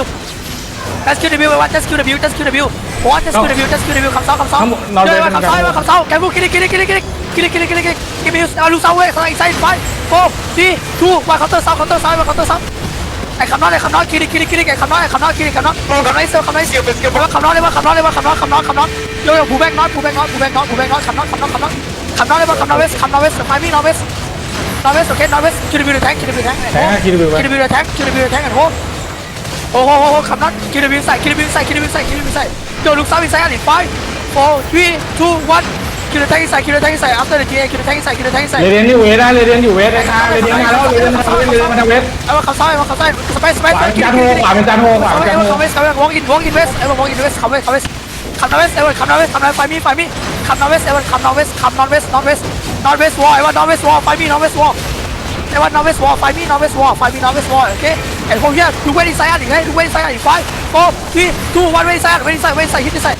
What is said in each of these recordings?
W just kill W one just kill W just kill W one just kill W just kill W คำซ้อคำซ้อเดินมาคำซ้อมาคำซ้อแกฟูคิดคิดคิดคิดคิดคิดคิดคิดคิดคิดมิวเอาลูกเสาเว้ยข้างในไซด์ไฟโฟที่ทูวันเคาน์เตอร์เสาเคาน์เตอร์เสาวันเคาน์เตอร์เสาไอ้คำน้อยไอ้คำน้อยคิดคิดคิดไอ้คำน้อยไอ้คำน้อยคิดคำน้อยคำน้อยเซลคำน้อยเซลว่าคำน้อยเลยว่าคำน้อยเลยว่าคำน้อยคำน้อยคำน้อยโยโย่ผูแบงน้อยผูแบงน้อยผูแบงน้อยผูแบงน้อยคำน้อยคำน้อยคำน้อยคำน้อยเลยว่าคำน้อยเวสคำน้อยเวสไฟมิ่งน้อยเวสน้อยเวสโอเคนอยเวสคิดบิวแทงคิดบิวแทงแทงคิดดูไปคิดบิวแทงคิดบิวแทงกันโหโอ้โห โอ้โหคำน้อยคิดบิวใส่คิดบิวใส่คิดบิวใส่คิดบิวใส่โยลูกซ้ายอีกซ้ายอันอีกไฟ four three two one คิดแทงใส่คิดแทงใส่ after the TA คิดแทงใส่คิดแทงใส่เรเดียนอยู่เวสนะเรเดียนอยู่เวสนะเรเดียนมาแล้วเรเดียนมาเรเดียนมาทางเวสไอ้ว่าเขาซ้ายว่าเขาซ้ายสเปซสเปซขวาเป็นจานโฮขวาเป็นจานโฮขวาเป็นจานโฮเขาเวสเขาเวสวอล์กอินวอล์กอินเวสไอ้ว่าวอล์กอินเวสเขาเวสเขาเวสคำนอเวสไอ้ว่าคำนอเวสคำนอไฟมีไฟมีคำนอเวสไอ้ว่าคำนอเวสคำนอเวสนอเวสนอเวสวอลไอ้ว่านอเวสวอลไฟมีนอเวสวอลไอ้ว่านอเวสวอลไฟมีนอเวสวอล They want Norwest wall. Find me Norwest wall. Find me Norwest wall. Okay. And from here, you wait inside. You wait inside. You five, four, three, two, one. Wait inside. Wait inside. Wait inside. Hit inside.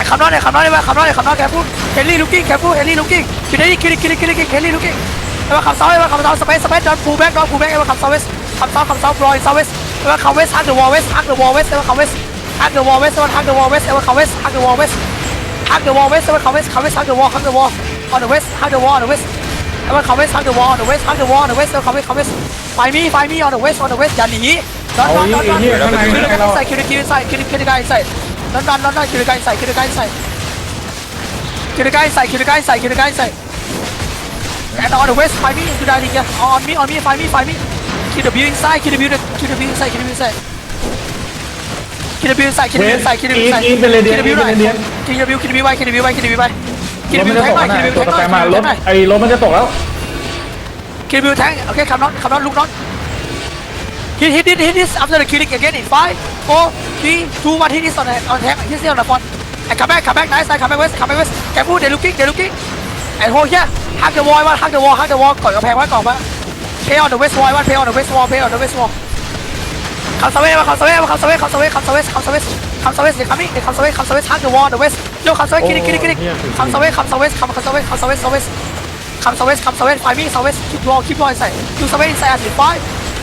I come down. I come down. I come down. I come down. Careful. Henry looking. Careful. Henry looking. Kennedy, Kennedy, Kennedy, Kennedy. Henry looking. เอวาขับเซาเอวาขับเซาสเปซสเปซดอนฟูแบ็กดอนฟูแบ็กเอวาขับเซาเวสขับเซาขับเซาบลอยเซาเวสเอวาขับเวสฮักเดอะวอลเวสฮักเดอะวอลเวสเอวาขับเวสฮักเดอะวอลเวสเอวาฮักเดอะวอลเวสเอวาขับเวสฮักเดอะวอลเวสฮักเดอะวอลเวสเอวาขับเวสขับเวสฮักเดอะวอลฮักเดอะวอลฮักเดอะวอลฮักเดอะวอล แล้วมันเขาไม่ซักเดอะวอลเดอะเวสซักเดอะวอลเดอะเวสเขาไม่เขาไม่ไฟมีไฟมีออนเดอะเวสออนเดอะเวสอย่าหนีดอนดอนดอนดอนคิวริกันใส่คิวริกันใส่คิวริกันใส่ดอนดอนดอนดอนคิวริกันใส่คิวริกันใส่คิวริกันใส่คิวริกัใส่คิวริใส่แอนออนเดอะเวสไฟมีดูได้ดิแกออนมีออนมีไฟมีไฟมีคิวเดบิวอินไซคิวเดอะบิวคิวเดอะบิวอินไซคิวเดบิวอินไซคิดบิวใส่คิดบิวใส่คิดบิวใส่คิดบิวไหนคิดบิวคิดบิวไว้คิดบิวไว้คิดบิวไว้ คิดรถบิมันวจะแทตงกหน่อยนะคิดบิวตัวแทงหต่น่ออยไปมา รถ ไอ้รถมันจะตกแล้ว คิดบิวแทงโอเคคำน็อตคำน็อตลูกน็อต hit hit hit hit this after the killing again in five four three two one hit this on the on the hit this on the front and come back come back nice side come back west come back west แกพูดเดี๋ยว looking เดี๋ยว looking and hold here hug the wall ว่า hug the wall hug the wall ก่อนกำแพงไว้ก่อนว่า pay on the west wall ว่า pay on the west wall pay on the west wall คำสเวว่าคำสเวว่าคำสเวคำสเวคำสเวคำสเว คำสเวเดี๋ยวคำนี้เดี๋ยวคำสเวคำสเวฮักเดอะวอลเดอะเวสโยคำสเวคิดคิดคิดคำสเวคำสเวคำคำสเวคำสเวสเวสคำสเวคำสเวไฟมี่สเวสคิดวอลคิดวอลใส่ดูสเวใส่อันที่ไฟ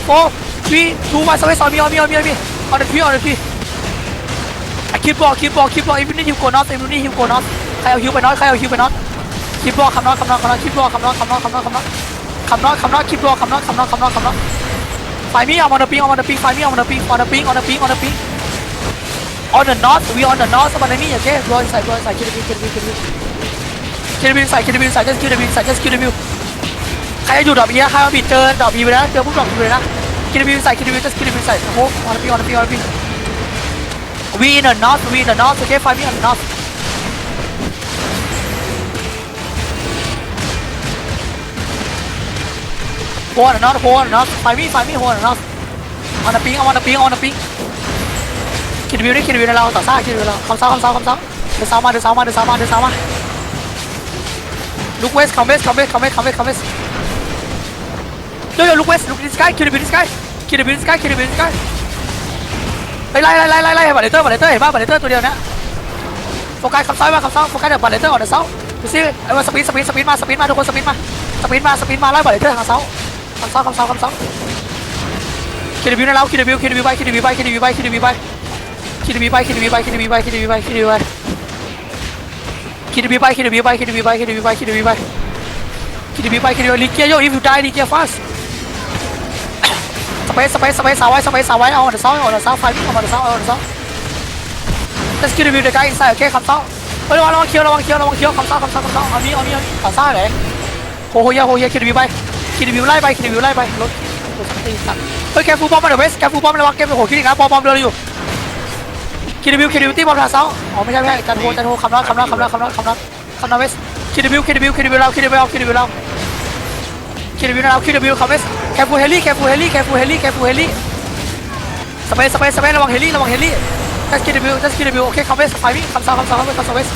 โฟร์ทรีทูวันสเวสออนมีออนมีออนมีออนมีออนเดอะพีออนเดอะพีคิดบอลคิดบอลคิดบอลอีฟนี่ฮิวโกนอตอีฟนี่ฮิวโกนอตใครเอาฮิวไปน็อตใครเอาฮิวไปน็อตคิดบอลคำน็อตคำน็อตคำน็อตคิดบอลคำน็อตคำน็อตคำน็อตคำน็อตคำน็อตคำน็อตคิดบอลคำน็อตคำน็อตคำน็อตคำน็อต Find me, I'm on the ping, I'm on the ping, find me, I'm on the ping, on the ping, on the ping, on the ping. on the north we on the north สมานนี่อย่างเจ๊ลอยใส่ลอยใส่คิดวิวคิดวิวคิดวิวคิดวิวใส่คิดวิวใส่เจ๊คิดวิวใส่เจ๊คิดวิวใครจะอยู่ดอกบีนะใครมาบีเจอดอกบีไปนะเจอพวกดอกบีไปนะคิดวิวใส่คิดวิวเจ๊คิดวิวใส่โอ้โหออนบีออนบีออนบี we in the north we in the north เจ๊ไฟมี on the north โหนนอตโหนนอตไฟมีไฟมีโหนนอตออนปีออนปีออนปี คิดวิวดิคิดวิวในเราต่อซ่าคิดวิวเราคำซ้าคำซ้าคำซ้าเดินซ้ามาเดินซ้ามาเดินซ้ามาเดินซ้ามาลุกเวสคัมเวสคัมเวสคัมเวสคัมเวสคัมเวสโยโย่ลุกเวสลุกดิสกายคิดวิวดิสกายคิดวิวดิสกายคิดวิวดิสกายไล่ไล่ไล่ไล่ไล่บัตเลเตอร์บัตเลเตอร์เห็นป่ะบัตเลเตอร์ตัวเดียวนะโฟกัสคำซ้ายมาคำซ้ายโฟกัสเดี๋ยวบัตเลเตอร์ออกเดี๋ยวเซ้าดูสิไอ้ว่าสปีดสปีดสปีดมาสปีดมาทุกคนสปีดมาสปีดมาสปีดมาไล่บัตเลเตอร์คำซ้าคำซ้ายคำซ้ายคำซ้ายคิดวิวในเราคิดวิวคิดวิวไปคิดวิวไปคิดวิวไปคิดวิวไป คิดบีไปคิดบีไปคิดบีไปคิดบีไปคิดบีไปคิดบีไปคิดบีไปคิดบีไปคิดบีไปคิดบีไปคิดบีไปคิดบีไปลิเกียโย if you die ลิเกีย fast สเปซสเปซสเปซสาวไว้สเปซสาวไว้เอาเดอะเซาเอาเดอะเซาไฟเอาเดอะเซาเอาเดอะเซา just คิดบีเดอะไกด์ inside โอเคคำเซาเฮ้ยระวังระวังเคียวระวังเคียวระวังเคียวคำเซาคำเซาคำเซาเอานี้เอานี้เอานี้คำเซาไหนโหโหยโหเฮียคิดบีไปคิดบีไล่ไปคิดบีไล่ไปรถตีสัตว์เฮ้ยแกฟูบอมมาเดอะเวสแกฟูบอมระวังแกโหคิดอีกนะบอมบอมเดินอยู่ คิดวิวคิดวิวตีบอลทาเซาอ๋อไม่ใช่ไม่ใช่จันโฮจันโฮคำนั้นคำนั้นคำนั้นคำนั้นคำนั้นคำนั้นเวสคิดวิวคิดวิวคิดวิวเราคิดวิวเราคิดวิวเราคิดวิวเราคิดวิวคำเวสแคฟูเฮลี่แคฟูเฮลี่แคฟูเฮลี่แคฟูเฮลี่สเปซสเปซสเปซระวังเฮลี่ระวังเฮลี่จัสคิดวิวจัสคิดวิวโอเคคำเวสไฟมิ่งคำเซาคำเซาคำเวสคำเวส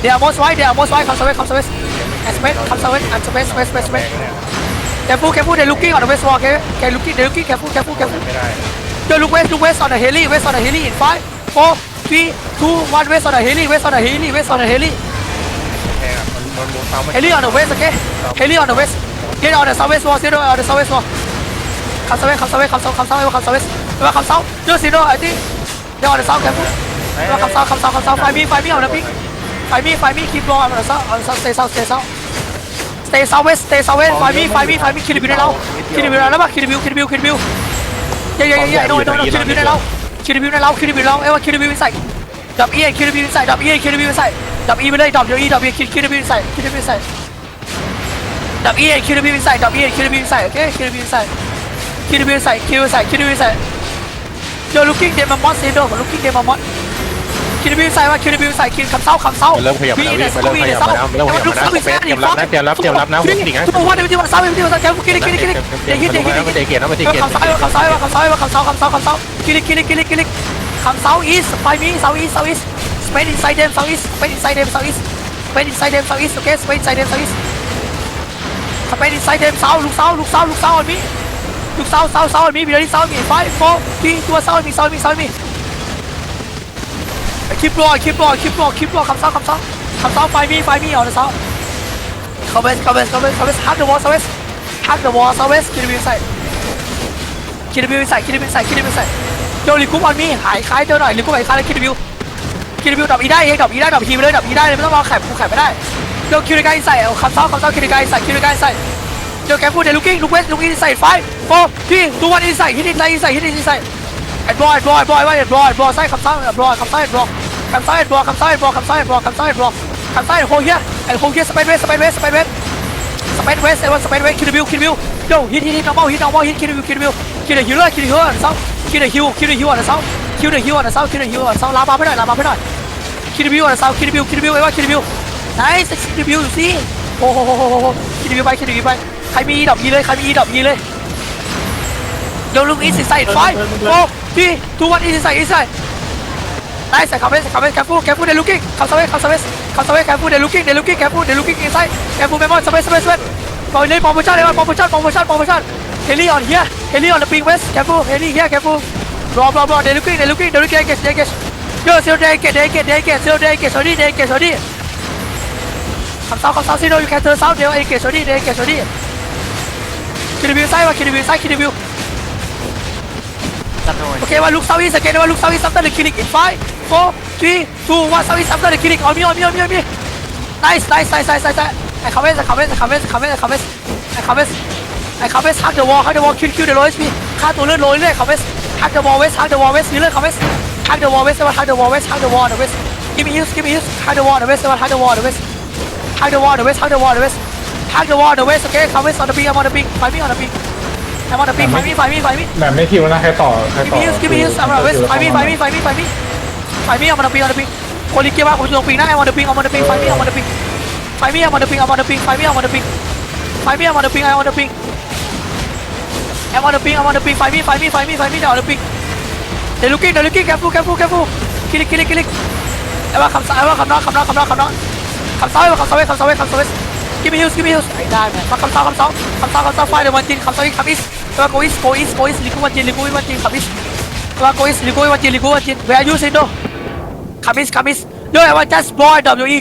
เดี๋ยวมอสไว้เดี๋ยวมอสไว้คำเซาเวสคำเซาเวสแอสเปซคำเซาเวสอันสเปซสเปซสเปซสเปซแคฟูแคฟูเดี๋ยวลุกกิ้งออนเดอะเวสวอลแคแคลุกกิ้งเดี๋ยวลุกกิ้งแคฟูแคฟูแคฟูไม่ได้ Yo, look west, look west on the heli, west on the heli in five, four three two one west on the heli west on the heli west on the heli แพงอะมันมัวงเซาไม่ heli on the west okay heli on the west get on the southwest wall zero on the southwest wall คำเซเว่นคำเซเว่นคำเซาคำเซาไอ้คำเซเว่นไอ้คำเซาเจอซีโร่ไอ้ที่เดี๋ยวออนเดอร์เซาแกพูดไอ้คำเซาคำเซาคำเซาไฟมีไฟมีเอานะพี่ไฟมีไฟมีคลิปรอออนเดอร์เซาออนเดอร์เซาสเตย์เซาสเตย์เซาสเตย์เซาเวสสเตย์เซาเวสไฟมีไฟมีไฟมีคิริบิวได้แล้วคิริบิวได้แล้วป่ะคิริบิวคิริบิวคิริบิวเย้เย้เย้ไอ้โน่ไอ้โน่คิริบิวได้แล้ว คิวดบิวในเราคิวดบิวในเราเอ้ว่าคิวดบิวใส่ดับเอคิวดบิวใส่ดับเอคิวดบิวใส่ดับเอีไปเลยดับเดียวอีดับเอคิดคิดบิวใส่คิวดบิวใส่ดับเอคิวบิวใส่ดับเอคิวบิวใส่โอเคคิวบิวใส่คิวบิวใส่คิวใส่คิวบิวใส่เจอลูกกิ้งเดมอนมอสเซโดกับลูกกิ้งเดมอนมอส คิวบิวใส่ว่าคิวบิวใส่คิวคำเศร้าคำเศร้าเริ่มขยับแล้วมันเริ่มขยับแล้วมันเริ่มขยับแล้วเตรียมรับนะเตรียมรับเตรียมรับนะผมจริงนะทุกวันเดี๋ยวที่วันเสาร์เดี๋ยวที่วันเสาร์แกคิลิคิลิคิลิเดี๋ยวคิดเดี๋ยวคิดมันเตะเกียร์นะมันเตะเกียร์คำเศร้าคำเศร้าคำเศร้าคำเศร้าคำเศร้าคำเศร้าคิลิคิลิคิลิคิลิคำเศร้า east ไปมี south east south east Spain inside them south east Spain inside them south east Spain inside them south east okay Spain inside them south east สเปนอินไซเดมเซาลูกเซาลูกเซาลูกเซาอันนี้ลูกเซาเซาเซาอันนี้มีเรื่องเซามีไฟโฟทีตัวเซามีเซามีเซามี คลิปรอคลิปรอคลิปรอคลิปรอคำเซาคำเซาคำเซาไฟมีไฟมีเอาเซาคาเวสคาเวสคาเวสคาเวสฮักเดอะวอลเซาเวสฮักเดอะวอลเซาเวสคิดบิวใส่คิดบิวใส่คิดบิวใส่คิดบิวใส่โดนลิคุปอันนี้หายคล้ายเจอหน่อยลิคุปหายคล้ายแล้วคิดบิวคิดบิวดับอีได้เองดับอีได้ดับทีไปเลยดับอีได้เลยไม่ต้องรอแข่งกูแข่งไม่ได้โยคิวริกายใส่คำซ้อคำซ้อคิวริกายใส่คิวริกายใส่โยแกพูดเดลุกิ้งลุกเวสลุกอินใส่ไฟโฟที่ตัววันอินใส่ฮิตอินใส่อินใส่ฮิตอินใส่ แอนบอยบอยบอยว่าแอนบอยบอยใส่คำซ้อแอนบอยคำซ้อแอนบอยคำซ้อแอนบอยคำซ้อแอนบอยคำซ้อแอนบอยคำซ้อแอนบอยคำซ้อแอนโฮเฮียแอนโฮเฮียสเปนเวสสเปนเวสสเปนเวสสเปนเวสเอวันสเปนเวสคิดบิวคิดบิวโยฮิตฮิตฮิตนอร์มอลฮิตนอร์มอลฮิตคิดบิวคิดบิวคิดเดฮิลเลอร์คิดเดฮิลเลอร์เซาคิดเดฮิวคิดเดฮิวอันเซาคิดเดฮิวอันเซาคิดเดฮิวอันเซาลาบาไปหน่อยลาบาไปหน่อยคิดบิวอันเซาคิดบิวคิดบิวไอ้ว่าคิดบิว nice คิดบิวสิโอ้โหคิดบิวไปคิดบิวไป ใครมีดอกยีเลย ใครมีดอกยีเลย เดี๋ยลูกอีสิใส่ไฟโอ้พี่ทุกวันอีสิใส่อีใส่ nice คัมเบสคัมเบสแคฟูแคฟูเดลูกิ้งคัมสเวสคัมสเวสคัมสเวสแคฟูเดลูกิ้งเดลูกิ้งแคฟูเดลูกิ้งอินไซด์แคฟูเมมอนสเปซสเปซสเปซปล่อยเลยปอมโพชั่นเลยปอมโพชั่นปอมโพชั่นปอมโพชั่นเฮลี่ออนเฮียเฮลี่ออนเดอะปิงเวสแคฟูเฮลี่เฮียแคฟูรอรอรอเดลูกิ้งเดลูกิ้งเดลูกิ้งเกสเดเกสเยอะเซลเดเกสเดเกสเดเกสเซลเดเกสโซดี้เดเกสโซดี้คำเซาคำเซาซีโร่ยูแคเทอร์เซาเดลเอเกสโซดี้เดเกสโซดี้คิดบิวไซด์ว่าคิดบิวไซด์คิดบิว โอเคว่าลุกเซาอีสเกตว่าลุกเซาอีสัมเตอร์เดอะคลินิก in five four three two one เซาอีสัมเตอร์เดอะคลินิกเอามีเอามีเอามีเอามี nice nice nice nice nice ไอ้คาเวสไอ้คาเวสไอ้คาเวสไอ้คาเวสไอ้คาเวสไอ้คาเวสไอ้คาเวสฮักเดอะวอลฮักเดอะวอลคิวคิวเดอะโรสพีค่าตัวเลือดโรยเรื่อยคาเวสฮักเดอะวอลเวสฮักเดอะวอลเวสนี่เรื่อยคาเวสฮักเดอะวอลเวสว่าฮักเดอะวอลเวสฮักเดอะวอลเดอะเวส give me use give me use ฮักเดอะวอลเดอะเวสว่าฮักเดอะวอลเดอะเวสฮักเดอะวอลเดอะเวสฮักเดอะวอลเดอะเวสฮักเดอะวอลเดอะเวสโอเคคาเวส on the ping I'm on the ping ไฟมี on the ping I'm on the ping ไฟมีไฟมีไฟมีแบบไม่คิวนะใครต่อใคร Give ต่อ me use, give me use. I'm gonna west. Find me, find me, find me, find me. Find me, I'm gonna ping, I'm gonna ping. คนลิเกียร์มาผมจะลงปิงนะ I'm on the ping, I'm on the ping. Find me, I'm on the ping. Find me, I'm on the ping, I'm on the ping. Find me, I'm on the ping. Find me, I'm on the ping, I'm on the ping. I'm on the ping, I'm on the ping. Find me, find me, find me, find me. They're on the ping. They're looking, they're looking. Careful, careful, careful. Kill it, kill it, kill it. ไอ้ว่าคำซ้ายว่าคำน้องคำน้องคำน้องคำน้องคำซ้ายว่าคำซ้ายคำซ้ายคำซ้าย Give me use, give me use. ไอ้ได้ไหมมาคำซ้ายคำซ้ายคำซ้ายคำซ้ายไฟเดี๋ยววันจีนคำซ้ายคำอิส ไอ้ว่า go east, go east, go east. ลิกุวันจีนลิกุวันจีนคำอิสว่